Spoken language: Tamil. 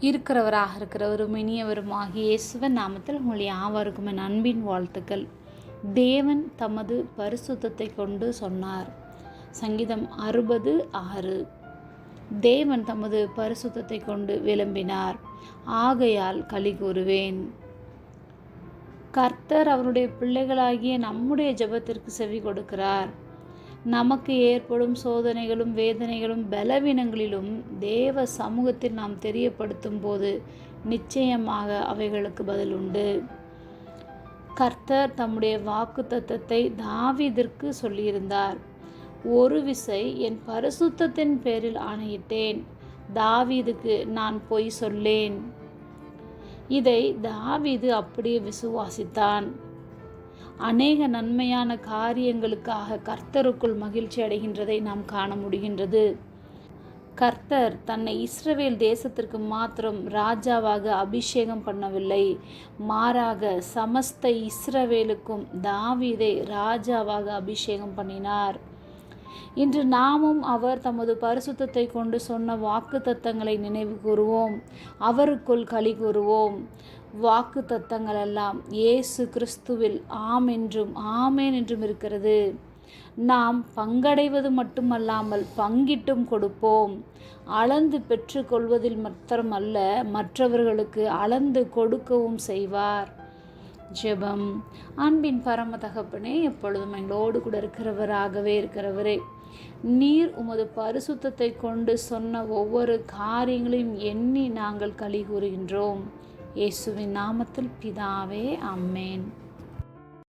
இருக்கிறவராக இருக்கிறவரும் இனியவரும் ஆகிய இயேசுவன் நாமத்தில் உங்கள் யாவருக்கும் என் அன்பின் வாழ்த்துக்கள். தேவன் தமது பரிசுத்தத்தை கொண்டு சொன்னார். சங்கீதம் அறுபது ஆறு. தேவன் தமது பரிசுத்தத்தை கொண்டு விளம்பினார். ஆகையால் களி கூறுவேன். கர்த்தர் அவருடைய பிள்ளைகளாகிய நம்முடைய ஜெபத்திற்கு செவி கொடுக்கிறார். நமக்கு ஏற்படும் சோதனைகளும் வேதனைகளும் பலவீனங்களிலும் தேவ சமூகத்தில் நாம் தெரியப்படுத்தும் போது நிச்சயமாக அவைகளுக்கு பதில் உண்டு. கர்த்தர் தம்முடைய வாக்கு தத்தத்தை தாவீதிற்கு சொல்லியிருந்தார் ஒரு விசை என் பரிசுத்தத்தின் பேரில் ஆணையிட்டேன் தாவீதுக்கு நான் பொய் சொல்லேன். இதை தாவீது அப்படியே விசுவாசித்தான். அநேக நன்மையான காரியங்களுக்காக கர்த்தருக்குள் மகிழ்ச்சி அடைகின்றதை நாம் காண முடிகின்றது. கர்த்தர் தன்னை இஸ்ரவேல் தேசத்திற்கு மாத்திரம் ராஜாவாக அபிஷேகம் பண்ணவில்லை. மாறாக சமஸ்த இஸ்ரவேலுக்கும் தாவீதை ராஜாவாக அபிஷேகம் பண்ணினார். இன்று நாமும் அவர் தமது பரிசுத்தத்தை கொண்டு சொன்ன வாக்கு தத்தங்களை நினைவு கூறுவோம். அவருக்குள் களி கூறுவோம். வாக்கு தத்தங்கள் எல்லாம் இயேசு கிறிஸ்துவில் ஆம் என்றும் ஆமேன் என்றும் இருக்கிறது. நாம் பங்கடைவது மட்டுமல்லாமல் பங்கிட்டும் கொடுப்போம். அளந்து பெற்றுக்கொள்வதில் மாத்திரமல்ல மற்றவர்களுக்கு அளந்து கொடுக்கவும் செய்வார். ஜெபம். அன்பின் பரம தகப்பனே எப்பொழுதும் எங்களோடு கூட இருக்கிறவராகவே இருக்கிறவரே நீர் உமது பரிசுத்தத்தை கொண்டு சொன்ன ஒவ்வொரு காரியங்களையும் எண்ணி நாங்கள் களி கூறுகின்றோம். இயேசுவின் நாமத்தில் பிதாவே அம்மேன்